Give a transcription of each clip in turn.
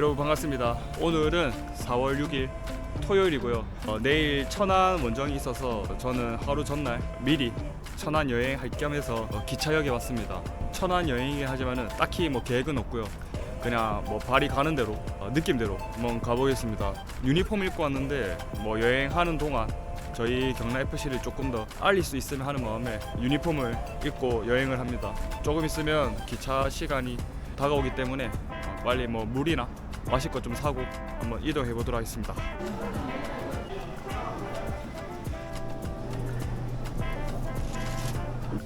여러분 반갑습니다. 오늘은 4월 6일 토요일이고요. 어, 내일 천안 원정이 있어서 저는 하루 전날 미리 천안 여행할 겸 해서 어, 기차역에 왔습니다. 천안 여행이긴 하지만은 딱히 뭐 계획은 없고요. 그냥 뭐 발이 가는 대로 어, 느낌대로 한번 가보겠습니다. 유니폼 입고 왔는데 뭐 여행하는 동안 저희 경남 FC를 조금 더 알릴 수 있으면 하는 마음에 유니폼을 입고 여행을 합니다. 조금 있으면 기차 시간이 다가오기 때문에 어, 빨리 뭐 물이나 마실 것 좀 사고 한번 이동해 보도록 하겠습니다.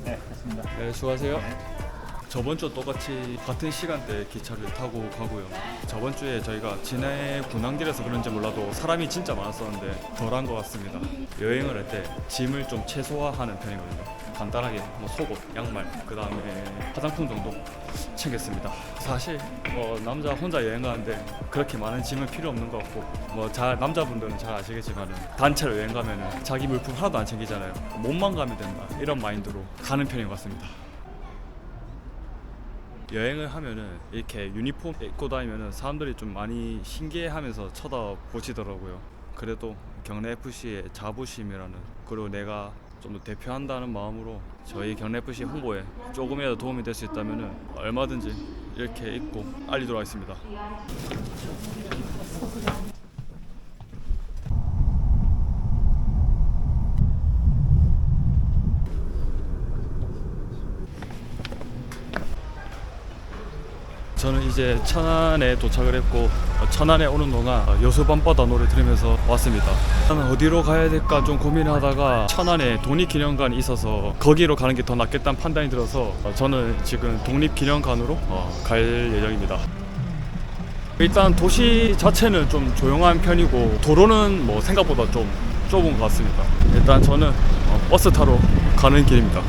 네, 됐습니다. 네, 수고하세요. 저번 주 똑같이 같은 시간대 기차를 타고 가고요. 저번 주에 저희가 진해 군항길에서 그런지 몰라도 사람이 진짜 많았었는데 덜한 것 같습니다. 여행을 할 때 짐을 좀 최소화하는 편이거든요. 간단하게 뭐 속옷, 양말, 그 다음에 화장품 정도 챙겼습니다. 사실 뭐 남자 혼자 여행 가는데 그렇게 많은 짐은 필요 없는 것 같고 뭐 잘 남자분들은 잘 아시겠지만 단체로 여행 가면 자기 물품 하나도 안 챙기잖아요. 몸만 가면 된다 이런 마인드로 가는 편인 것 같습니다. 여행을 하면은 이렇게 유니폼 입고 다니면은 사람들이 좀 많이 신기해하면서 쳐다보시더라고요. 그래도 경내 FC의 자부심이라는 그리고 내가 좀 더 대표한다는 마음으로 저희 경내 FC 홍보에 조금이라도 도움이 될 수 있다면은 얼마든지 이렇게 입고 알리도록 하겠습니다. 저는 이제 천안에 도착을 했고 어, 천안에 오는 동안 어, 여수 밤바다 노래 들으면서 왔습니다. 저는 어디로 가야 될까 좀 고민하다가 천안에 독립기념관이 있어서 거기로 가는 게 더 낫겠다는 판단이 들어서 어, 저는 지금 독립기념관으로 어, 갈 예정입니다. 일단 도시 자체는 좀 조용한 편이고 도로는 뭐 생각보다 좀 좁은 것 같습니다. 일단 저는 어, 버스 타러 가는 길입니다.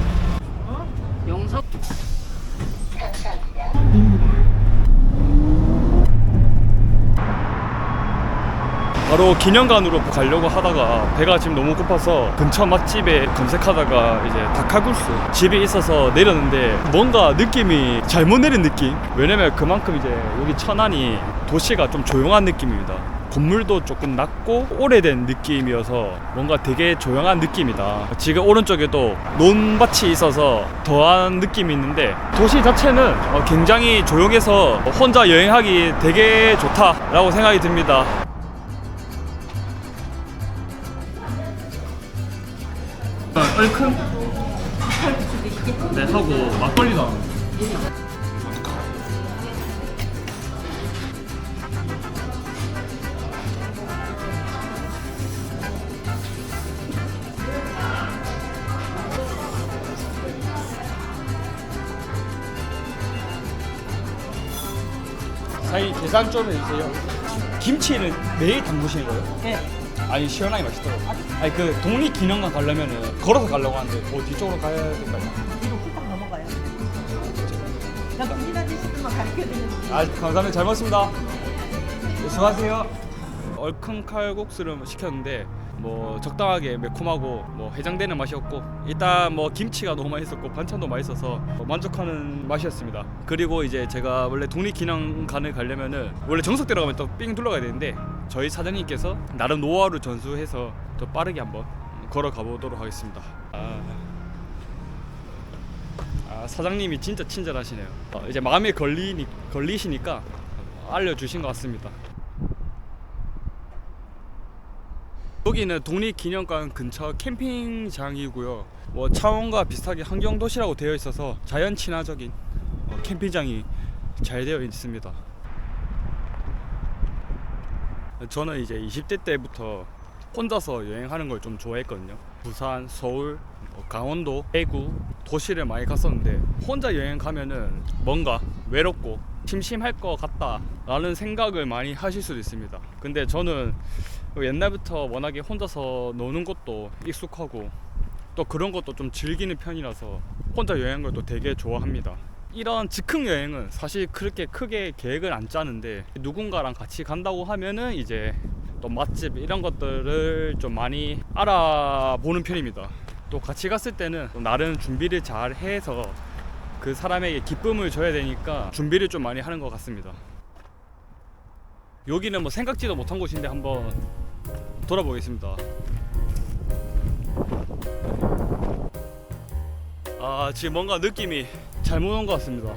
바로 기념관으로 가려고 하다가 배가 지금 너무 고파서 근처 맛집에 검색하다가 이제 닭칼국수 집에 있어서 내렸는데 뭔가 느낌이 잘못 내린 느낌? 왜냐면 그만큼 이제 여기 천안이 도시가 좀 조용한 느낌입니다. 건물도 조금 낮고 오래된 느낌이어서 뭔가 되게 조용한 느낌이다. 지금 오른쪽에도 논밭이 있어서 더한 느낌이 있는데 도시 자체는 어, 굉장히 조용해서 혼자 여행하기 되게 좋다라고 생각이 듭니다. 얼큰 네 하고 막걸리도 하고 사장님 계산 좀 해주세요 김치는 매일 담그시는 거예요? 네. 아니 시원하게 맛있더라고. 아니 그 독립기념관 가려면은 걸어서 가려고 하는데 뭐 뒤쪽으로 가야 될까요? 뒤로 훅 넘어가요. 나 김진아 씨만 가르쳐 드리는 아 감사합니다. 잘 먹었습니다. 네, 수고하세요. 얼큰 칼국수를 시켰는데 뭐 적당하게 매콤하고 뭐 해장되는 맛이었고 일단 뭐 김치가 너무 맛있었고 반찬도 맛있어서 뭐 만족하는 맛이었습니다. 그리고 이제 제가 원래 독립기념관을 가려면은 원래 정석대로 가면 또 삥 둘러가야 되는데 저희 사장님께서 나름 노하우를 전수해서 더 빠르게 한번 걸어가 보도록 하겠습니다. 아, 아, 사장님이 진짜 친절하시네요. 어, 이제 마음에 걸리니 걸리시니까 알려주신 것 같습니다. 여기는 독립기념관 근처 캠핑장이고요. 뭐 차원과 비슷하게 환경도시라고 되어 있어서 자연 친화적인 어, 캠핑장이 잘 되어 있습니다. 저는 이제 20대 때부터 혼자서 여행하는 걸 좀 좋아했거든요. 부산, 서울, 뭐 강원도, 대구 도시를 많이 갔었는데 혼자 여행 가면은 뭔가 외롭고 심심할 것 같다라는 생각을 많이 하실 수도 있습니다. 근데 저는 옛날부터 워낙에 혼자서 노는 것도 익숙하고 또 그런 것도 좀 즐기는 편이라서 혼자 여행 걸또 되게 좋아합니다. 이런 즉흥 여행은 사실 그렇게 크게 계획을 안 짜는데 누군가랑 같이 간다고 하면은 이제 또 맛집 이런 것들을 좀 많이 알아보는 편입니다. 또 같이 갔을 때는 또 나름 준비를 잘 해서 그 사람에게 기쁨을 줘야 되니까 준비를 좀 많이 하는 것 같습니다. 여기는 뭐 생각지도 못한 곳인데 한번 돌아보겠습니다. 아 지금 뭔가 느낌이 잘못 온 것 같습니다.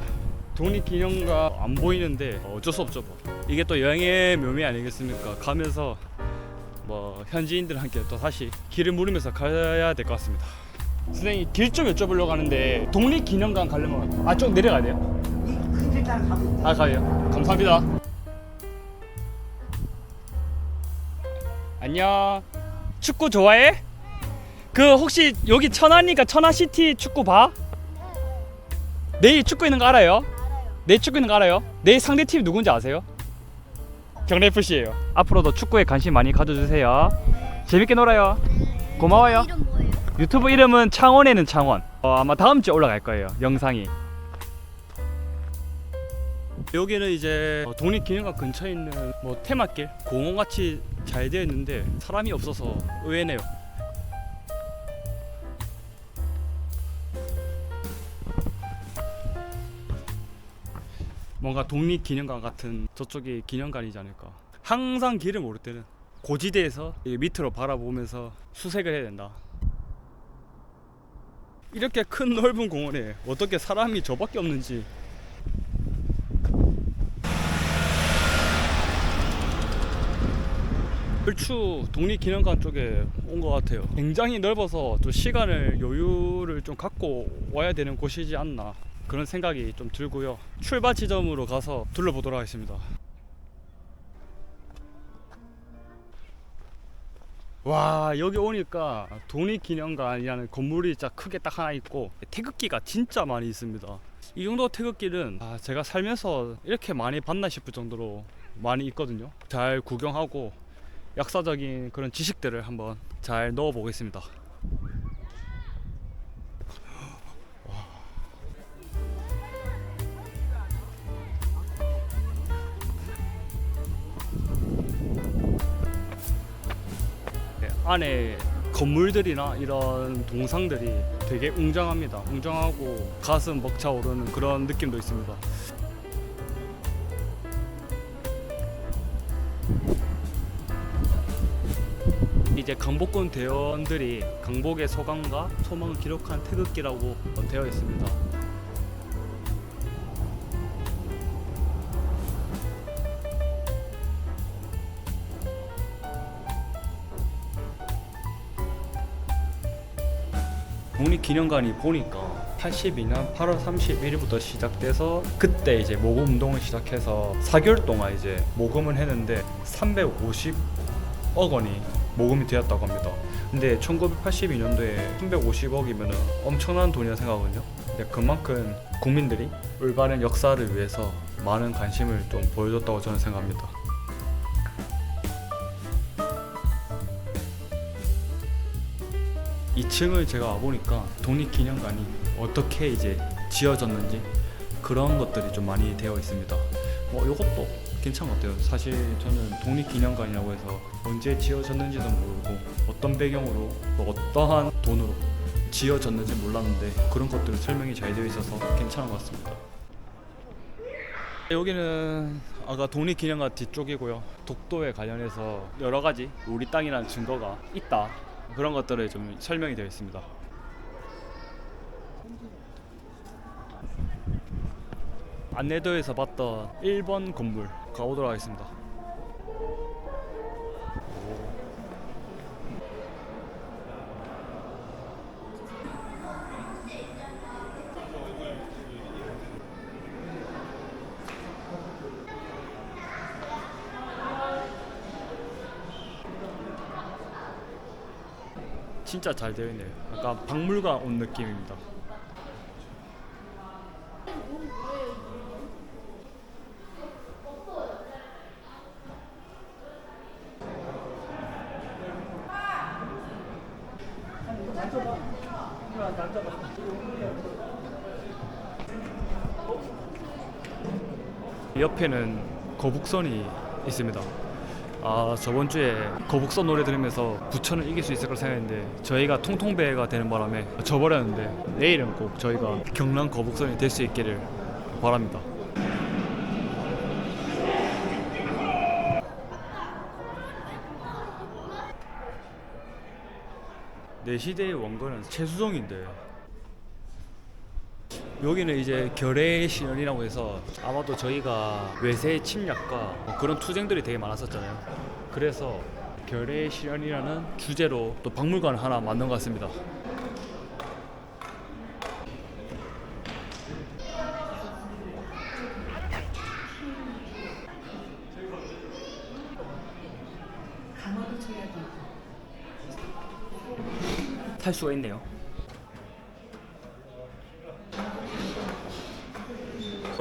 독립기념관 안 보이는데 어쩔 수 없죠 뭐. 이게 또 여행의 묘미 아니겠습니까? 가면서 뭐 현지인들 함께 또 다시 길을 물으면서 가야 될 것 같습니다. 선생님 길 좀 여쭤보려고 하는데 독립기념관 가려면 아좀 내려가야 돼요? 이그 일단 가고 아 가요. 감사합니다. 안녕. 축구 좋아해? 그 혹시 여기 천안이니까 천안시티 축구 봐? 내일 축구 있는 거 알아요? 내일 축구 있는 거 알아요? 내일 상대 팀 누군지 아세요? 경래 FC예요. 앞으로도 축구에 관심 많이 가져주세요. 재밌게 놀아요. 고마워요. 유튜브 이름은 창원에는 창원. 어, 아마 다음 주에 올라갈 거예요. 영상이. 여기는 이제 어, 독립기념관 근처에 있는 뭐 테마길, 공원 같이 잘 되어 있는데 사람이 없어서 의외네요. 뭔가 독립기념관 같은 저쪽이 기념관이지 않을까. 항상 길을 모를 때는 고지대에서 이 밑으로 바라보면서 수색을 해야 된다. 이렇게 큰 넓은 공원에 어떻게 사람이 저밖에 없는지 얼추 독립기념관 쪽에 온 것 같아요. 굉장히 넓어서 좀 시간을 여유를 좀 갖고 와야 되는 곳이지 않나 그런 생각이 좀 들고요. 출발 지점으로 가서 둘러보도록 하겠습니다. 와 여기 오니까 독립기념관이라는 건물이 진짜 크게 딱 하나 있고 태극기가 진짜 많이 있습니다. 이 정도 태극기는 아, 제가 살면서 이렇게 많이 봤나 싶을 정도로 많이 있거든요. 잘 구경하고 역사적인 그런 지식들을 한번 잘 넣어 보겠습니다. 안에 건물들이나 이런 동상들이 되게 웅장합니다. 웅장하고 가슴 벅차 오르는 그런 느낌도 있습니다. 이제 강복군 대원들이 강복의 소감과 소망을 기록한 태극기라고 되어 있습니다. 독립기념관이 보니까 82년 8월 31일부터 시작돼서 그때 이제 모금 운동을 시작해서 4개월 동안 이제 모금을 했는데 350억 원이 모금이 되었다고 합니다. 근데 1982년도에 350억이면 엄청난 돈이라 생각하거든요. 그만큼 국민들이 올바른 역사를 위해서 많은 관심을 좀 보여줬다고 저는 생각합니다. 이층을 제가 와보니까 독립기념관이 어떻게 이제 지어졌는지 그런 것들이 좀 많이 되어 있습니다. 뭐 이것도 괜찮은 것 같아요. 사실 저는 독립기념관이라고 해서 언제 지어졌는지도 모르고 어떤 배경으로 또 어떠한 돈으로 지어졌는지 몰랐는데 그런 것들은 설명이 잘 되어 있어서 괜찮은 것 같습니다. 여기는 아까 독립기념관 뒤쪽이고요. 독도에 관련해서 여러 가지 우리 땅이라는 증거가 있다. 그런 것들을 좀 설명이 되어 있습니다. 안내도에서 봤던 1번 건물 가보도록 하겠습니다. 진짜 잘 되어 있네요. 약간 박물관 온 느낌입니다. 옆에는 거북선이 있습니다. 아 저번 주에 거북선 노래 들으면서 부천을 이길 수 있을 걸 생각했는데 저희가 통통배가 되는 바람에 져버렸는데 내일은 꼭 저희가 경남 거북선이 될 수 있기를 바랍니다. 내 시대의 원거는 최수종인데 여기는 이제 결의 시연이라고 해서 아마도 저희가 외세 침략과 뭐 그런 투쟁들이 되게 많았었잖아요. 그래서 결의 시연이라는 주제로 또 박물관을 하나 만든 것 같습니다. 강화도 쳐야지. 탈 수가 있네요.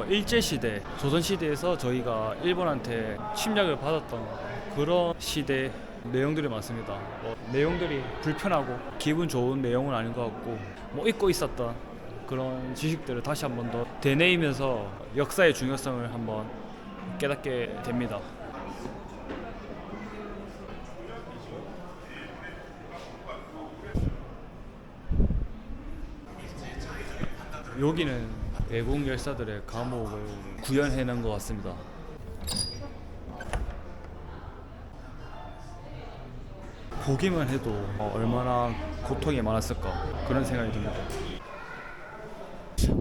일제 시대, 조선 시대에서 저희가 일본한테 침략을 받았던 그런 시대 내용들이 많습니다. 뭐 내용들이 불편하고 기분 좋은 내용은 아닌 것 같고 뭐 잊고 있었던 그런 지식들을 다시 한 번 더 되뇌이면서 역사의 중요성을 한번 깨닫게 됩니다. 여기는 외국 열사들의 감옥을 구현해 놓은 것 같습니다. 보기만 해도 어, 얼마나 고통이 많았을까 그런 생각이 듭니다.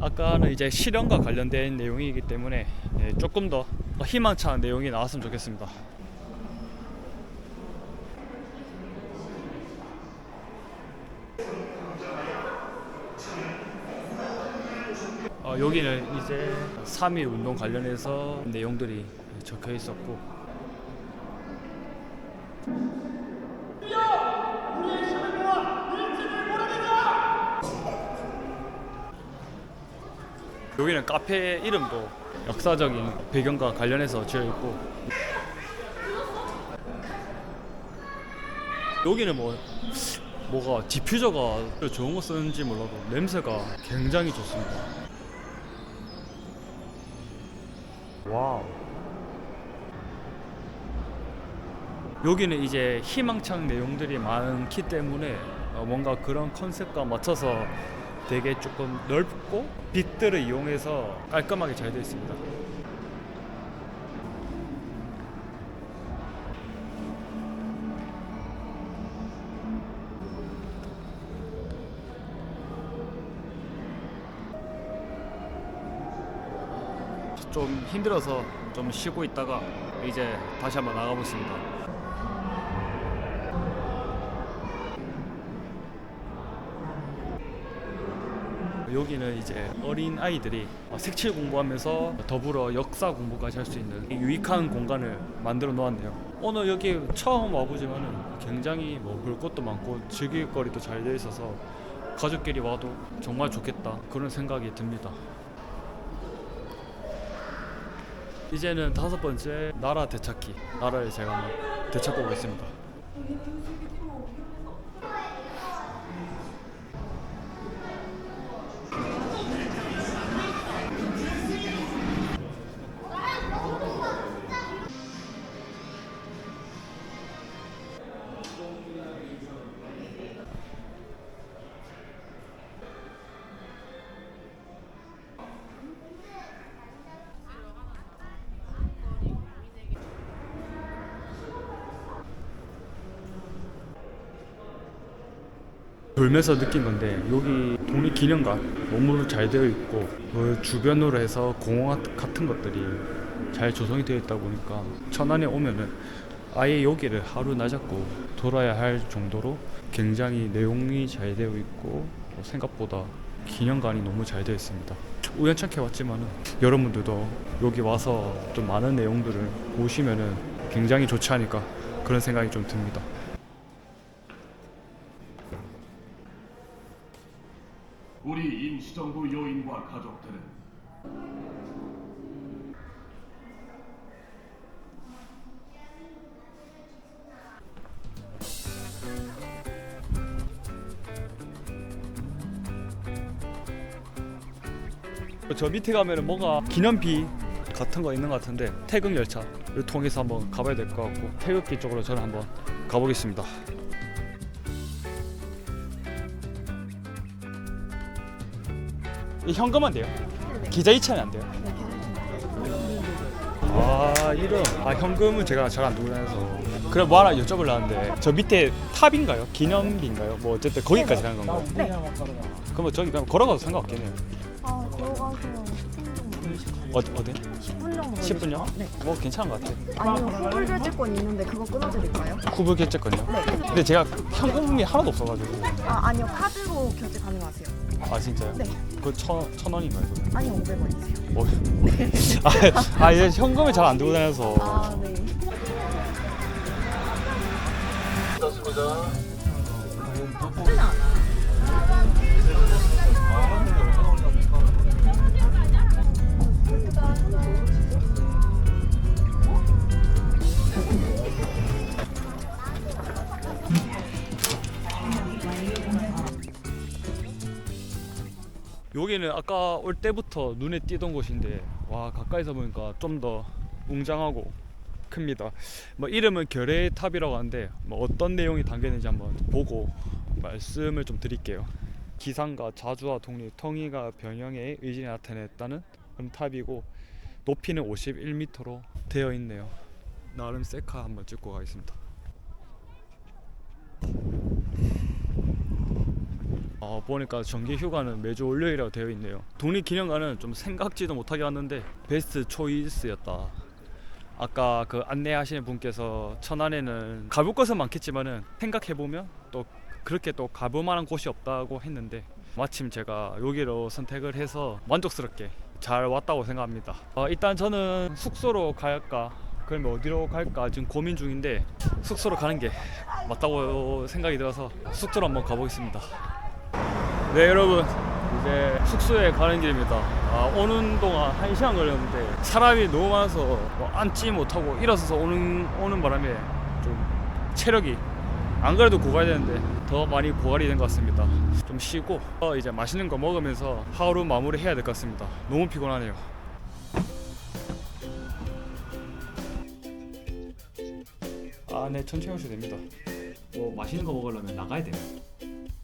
아까는 이제 실현과 관련된 내용이기 때문에 예, 조금 더 희망찬 내용이 나왔으면 좋겠습니다. 어, 여기는 이제 3.1 운동 관련해서 내용들이 적혀 있었고 여기는 카페 이름도 역사적인 배경과 관련해서 지어 있고 여기는 뭐 뭐가 디퓨저가 좋은 거 쓰는지 몰라도 냄새가 굉장히 좋습니다. 와우. 여기는 이제 희망찬 내용들이 많기 때문에 어, 뭔가 그런 컨셉과 맞춰서 되게 조금 넓고 빛들을 이용해서 깔끔하게 잘 되어 있습니다. 힘들어서 좀 쉬고 있다가 이제 다시 한번 나가보겠습니다. 여기는 이제 어린 아이들이 색칠 공부하면서 더불어 역사 공부까지 할 수 있는 유익한 공간을 만들어 놓았네요. 오늘 여기 처음 와보지만은 굉장히 뭐 볼 것도 많고 즐길 거리도 잘 되어 있어서 가족끼리 와도 정말 좋겠다 그런 생각이 듭니다. 이제는 다섯 번째 나라 되찾기 나라를 제가 한번 되찾고 오겠습니다. 돌면서 느낀 건데 여기 독립기념관 너무 잘 되어 있고 그 주변으로 해서 공원 같은 것들이 잘 조성이 되어 있다 보니까 천안에 오면은 아예 여기를 하루 나잡고 돌아야 할 정도로 굉장히 내용이 잘 되어 있고 어, 생각보다 기념관이 너무 잘 되어 있습니다. 우연찮게 왔지만은 여러분들도 여기 와서 좀 많은 내용들을 보시면은 굉장히 좋지 않을까 그런 생각이 좀 듭니다. 우리 임시정부 요인과 가족들은 저 밑에 가면은 뭔가 기념비 같은 거 있는 것 같은데 태극 열차를 통해서 한번 가봐야 될 것 같고 태극기 쪽으로 저는 한번 가보겠습니다. 현금만 돼요? 기자 이체는 안 돼요? 아 이런 아 현금은 제가 잘안 두고 다녀서 그래 뭐 하나 여쭤보려는데 저 밑에 탑인가요? 기념비인가요? 뭐 어쨌든 거기까지 가는 건가요? 네. 그러면 저기 그냥 걸어가도 상관없겠네요. 아, 걸어가서 10분 정도 어, 어디? 10분 정도 10분요? 네. 뭐 괜찮은 것 같아요. 아니면 후불 결제권 있는데 그거 끊어드릴까요? 쿠브 결제권요? 네. 근데 제가 현금이 하나도 없어가지고. 아, 아니요. 카드로 결제 가능하세요. 아 진짜요? 네. 그천 천 원인가요? 그거? 아니요, 500원이세요. 뭐? 아, 아 이제 현금을 잘 안 들고 다녀서. 아, 네. 여기는 아까 올 때부터 눈에 띄던 곳인데 와 가까이서 보니까 좀 더 웅장하고 큽니다. 뭐 이름은 결의 탑이라고 하는데 뭐 어떤 내용이 담겨 있는지 한번 보고 말씀을 좀 드릴게요. 기상과 자주와 독립, 통일과 변형의 의지를 나타냈다는 탑이고 높이는 51m로 되어 있네요. 나름 셀카 한번 찍고 가겠습니다. 보니까 정기 휴가는 매주 월요일이라고 되어 있네요. 독립기념관은 좀 생각지도 못하게 왔는데 베스트 초이스였다. 아까 그 안내하시는 분께서 천안에는 가볼 것은 많겠지만은 생각해 보면 또 그렇게 또 가볼 만한 곳이 없다고 했는데 마침 제가 여기로 선택을 해서 만족스럽게 잘 왔다고 생각합니다. 어, 일단 저는 숙소로 갈까 그러면 어디로 갈까 지금 고민 중인데 숙소로 가는 게 맞다고 생각이 들어서 숙소로 한번 가보겠습니다. 네 여러분. 이제 숙소에 가는 길입니다. 아, 오는 동안 한 시간 걸렸는데 사람이 너무 많아서 뭐 앉지 못하고 일어서서 오는, 오는 바람에 좀 체력이 안 그래도 고갈이 되는데 더 많이 고갈이 된 것 같습니다. 좀 쉬고 어, 이제 맛있는 거 먹으면서 하루 마무리 해야 될 것 같습니다. 너무 피곤하네요. 아네 천천히 오셔도 됩니다. 뭐 맛있는 거 먹으려면 나가야 돼요?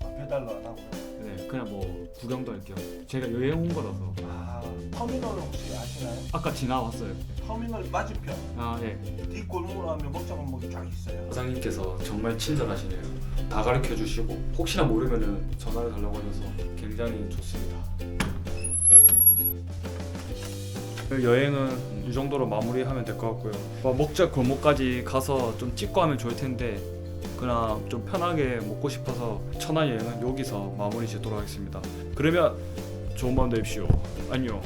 배달로 안 하고요. 네, 그냥 뭐 구경도 할 겸. 제가 여행 온 거라서 아, 터미널 혹시 아시나요? 아까 지나왔어요. 터미널 맞은편 아, 네. 뒷골목으로 하면 먹자 골목이 쫙 있어요. 사장님께서 정말 친절하시네요. 다 가르쳐 주시고 혹시나 모르면은 전화를 달라고 하셔서 굉장히 좋습니다. 여행은 이 정도로 마무리하면 될 것 같고요. 뭐 먹자 골목까지 가서 좀 찍고 하면 좋을 텐데 그냥 좀 편하게 먹고 싶어서 천안 여행은 여기서 마무리 짓도록 하겠습니다. 그러면 좋은 밤 되십시오. 안녕.